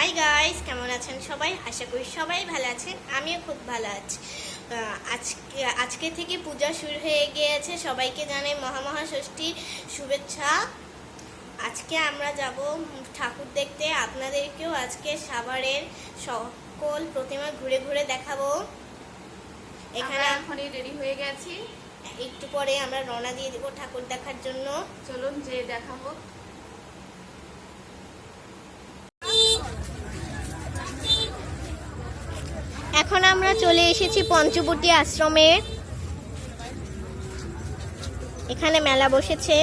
Hi guys কেমন আছেন সবাই? আশা করি সবাই ভালো আছেন আমিও খুব ভালো আছি। আজকে আজকে থেকে পূজা শুরু হয়ে গিয়েছে সবাইকে জানাই মহামহা ষষ্ঠীর শুভেচ্ছা। আজকে আমরা যাব ঠাকুর দেখতে আপনাদেরকেও আজকে সাভারের সকল প্রতিমা ঘুরে ঘুরে দেখাবো। এখানে এখনই রেডি হয়ে গেছি। একটু পরে আমরা রওনা দিয়ে দেবো ঠাকুর দেখার জন্য। চলুন যে দেখাবো। এখন আমরা চলে এসেছি পঞ্চবটী আশ্রমে। এখানে মেলা বসেছে।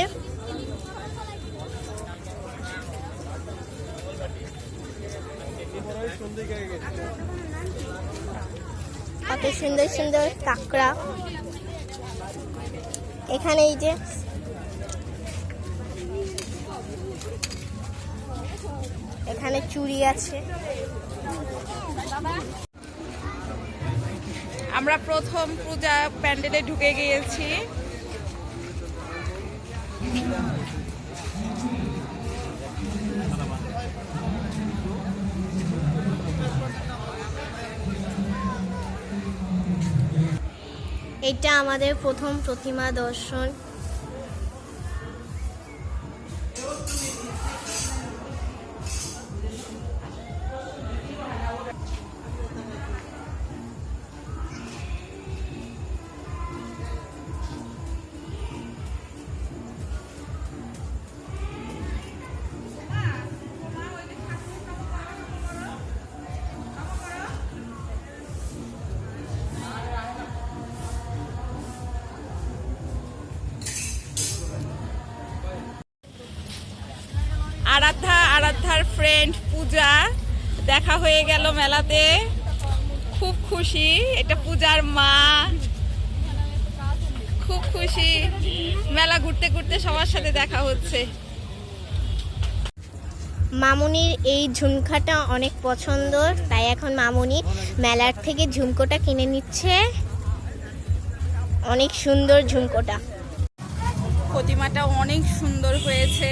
কত সুন্দর সুন্দর কাঁকড়া। এখানে এই যে এখানে চুড়ি আছে। আমরা প্রথম পূজা প্যান্ডেলে ঢুকে গিয়েছি। এটা আমাদের প্রথম প্রতিমা দর্শন। পূজা। দেখা হয়ে গেল মেলাতে। খুব খুশি। এটা পূজার মা। খুব খুশি। মেলা ঘুরতে ঘুরতে সবার সাথে দেখা হচ্ছে। মামুনির এই ঝুমকাটা অনেক পছন্দ তাই এখন মামুনি মেলার থেকে ঝুমকোটা কিনে নিচ্ছে। অনেক সুন্দর ঝুমকোটা। প্রতিমাটা অনেক সুন্দর হয়েছে।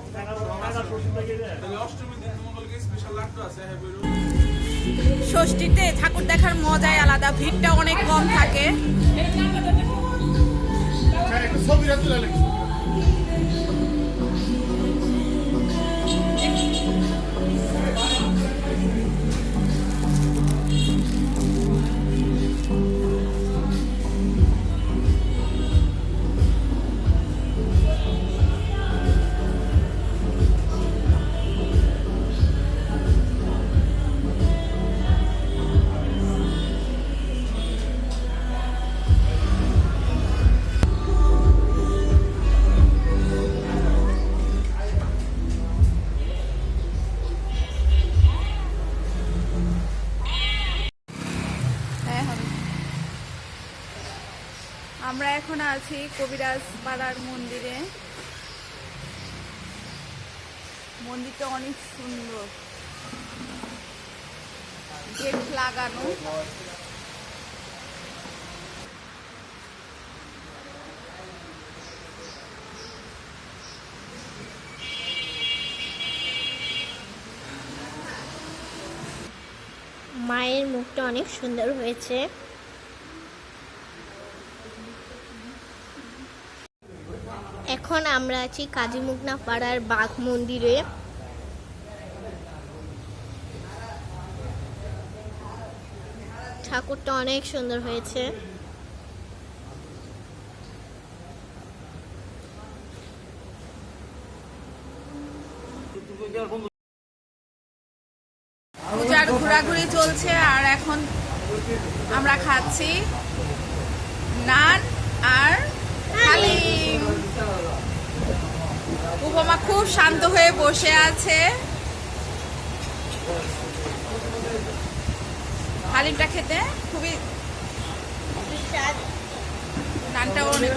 ষষ্ঠীতে ঠাকুর দেখার মজাই আলাদা ভিড়টা অনেক কম থাকে। আমরা এখন আছি কবিরাজ পাড়ার মন্দিরে। মন্দিরটা অনেক সুন্দর। গেট লাগানো। মায়ের মুখটা অনেক সুন্দর হয়েছে। এখন আমরা আছি কাজীমুগনা পাড়ার বাঘ মন্দিরে। ঠাকুরটা অনেক সুন্দর হয়েছে। পূজার ঘোরাঘুরি চলছে আর এখন আমরা খাচ্ছি নান আর হালিম উপমা খুব শান্ত হয়ে বসে আছে। হালিমটা খেতে খুবই অনেক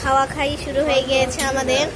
খাওয়া খাই শুরু হয়ে গিয়েছে আমাদের।